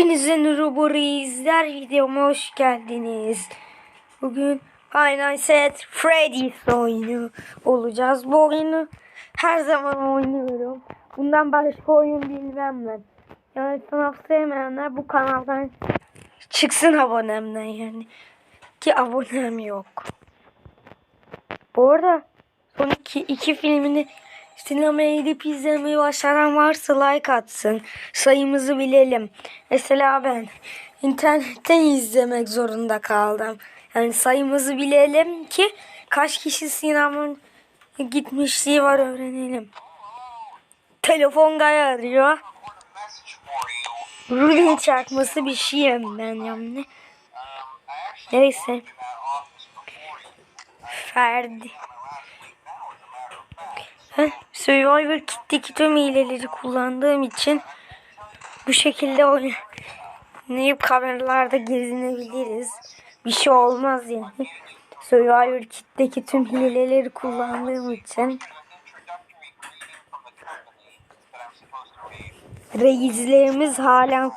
Hepinize Nuruburu izler videoma hoş geldiniz. Bugün Final Set Freddy's oyunu olacağız. Bu oyunu her zaman oynuyorum. Bundan başka oyun bilmem ben. Yani FNAF sevmeyenler bu kanaldan çıksın abonemden yani. Ki abonem yok. Bu arada son iki, iki filmini sinemaya gidip izlemeyi başaran varsa like atsın. Sayımızı bilelim. Mesela ben internetten izlemek zorunda kaldım. Yani sayımızı bilelim ki kaç kişi sinemaya gitmişliği var öğrenelim. Telefon gay arıyor. Rulin çakması bir şeyim ben yani. Neyse. Ferdi. Heh, Survivor Kit'teki tüm hileleri kullandığım için bu şekilde oynayıp kameralarda gezinebiliriz. Bir şey olmaz yani. Survivor Kit'teki tüm hileleri kullandığım için reislerimiz hala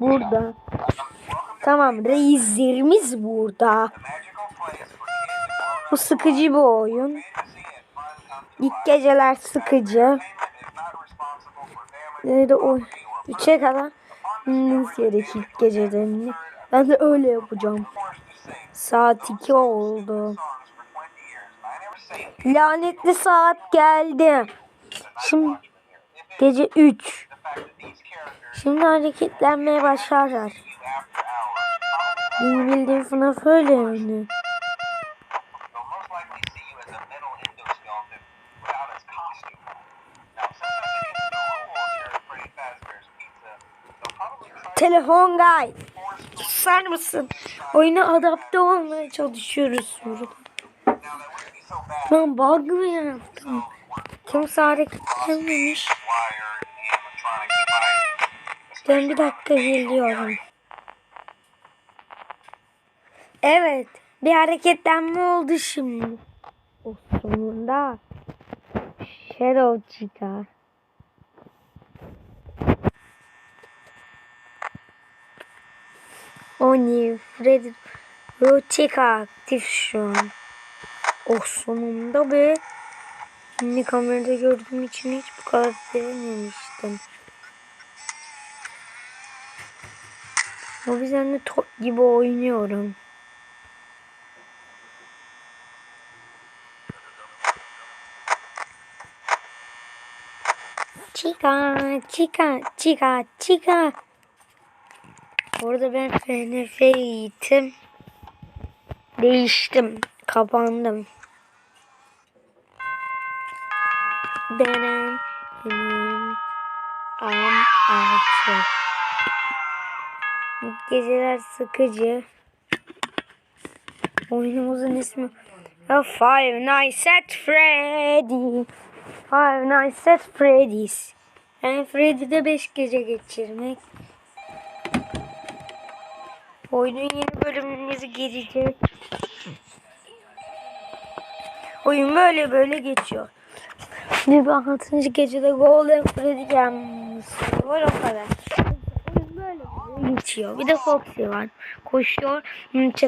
burada. Tamam reislerimiz burada. Bu sıkıcı bir oyun. İlk geceler sıkıcı. Nerede o? Üçe kadar bilmeniz gerek ilk gecelerini. Ben de öyle yapacağım. Saat 2 oldu. Lanetli saat geldi. Şimdi gece 3. Şimdi hareketlenmeye başlarlar. Benim bildiğim FNAF öyle yani. Telefon guy. Susar mısın? Oyuna adapte olmaya çalışıyoruz burada. Ben bug mı yaptım? Kimse hareketlenmemiş. Ben bir dakika geliyorum. Evet. Bir hareketlenme oldu şimdi. O sonunda. Shadow çıkar. Oni, Fred, Rotika aktif şu an. O sonunda be. Şimdi kamerada gördüğüm için hiç bu kadar sevmemiştim. O yüzden de top gibi oynuyorum. Chica, chica, chica, chica. Orada ben FNF eğitim değiştim. Kapandım. Benim benim am altı. Geceler sıkıcı. Oyunumuzun ismi A Five Nights at Freddy. Five Nights at Freddy's. Yani Freddy'de 5 gece geçirmek. Oyunun yeni bölümleri gelecek. Oyun böyle böyle geçiyor. Şimdi 6. gecede Golden Freddy gelmesi var o kadar. Oyun böyle böyle geçiyor. Bir de Foxy var. Koşuyor. hmm, Çek